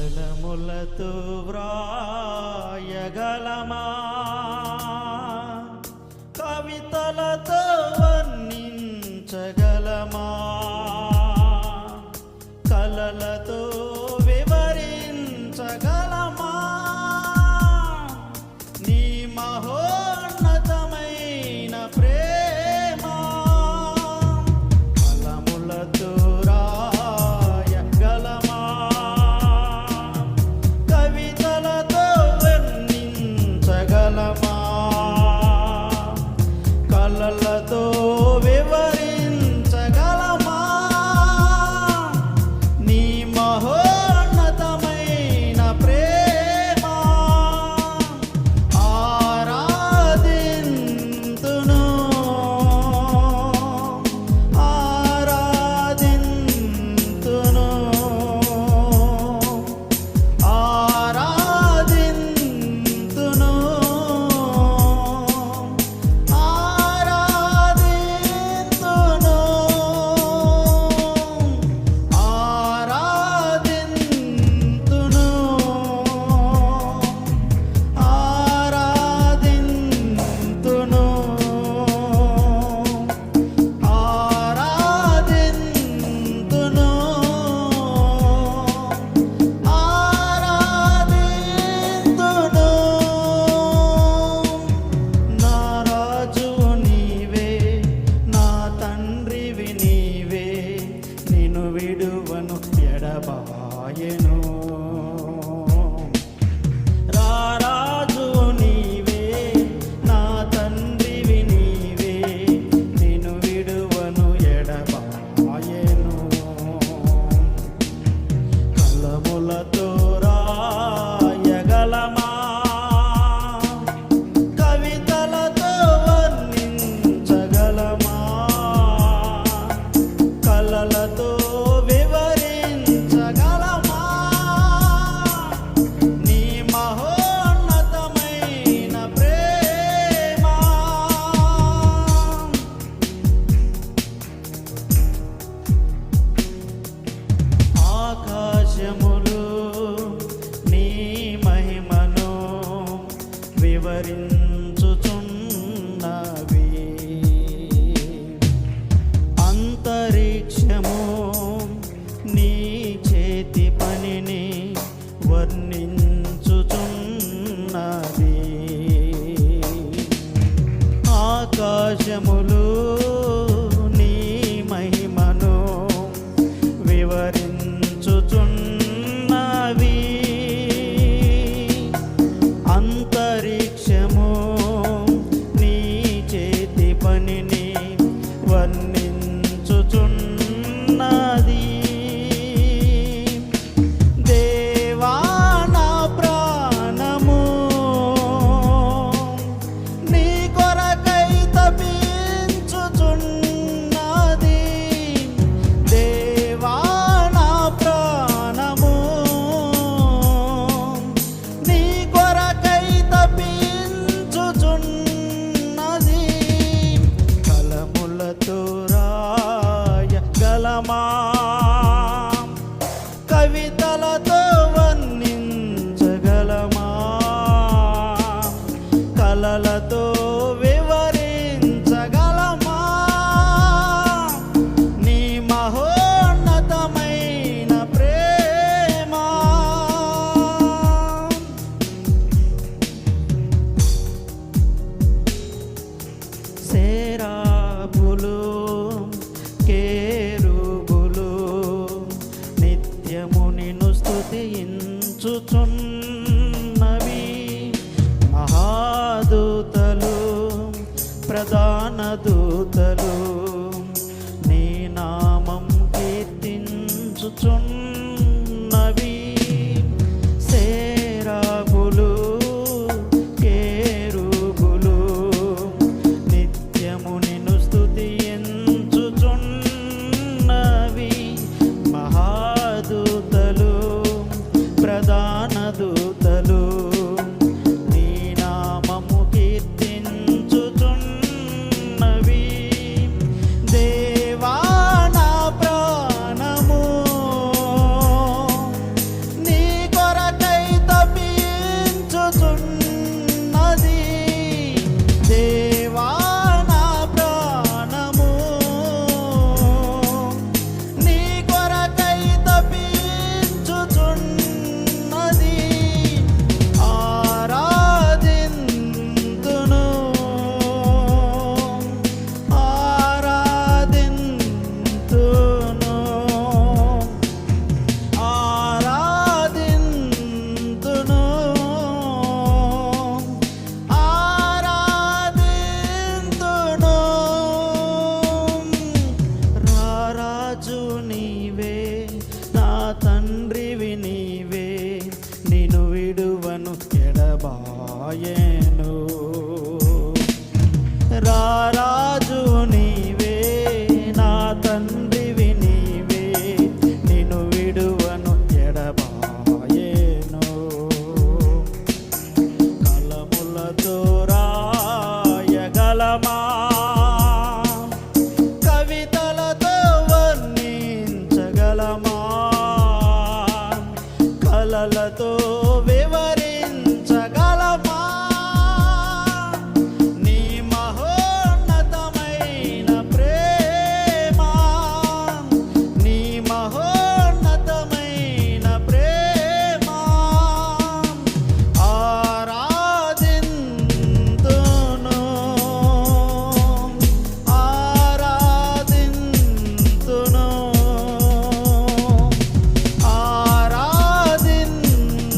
ఫలములతో వ్రాయగలమా? ప్రభాయను Kaderin నిత్యము నిన్ను స్థుతించుచున్నవి మహాదూతలు ప్రధాన దూతలు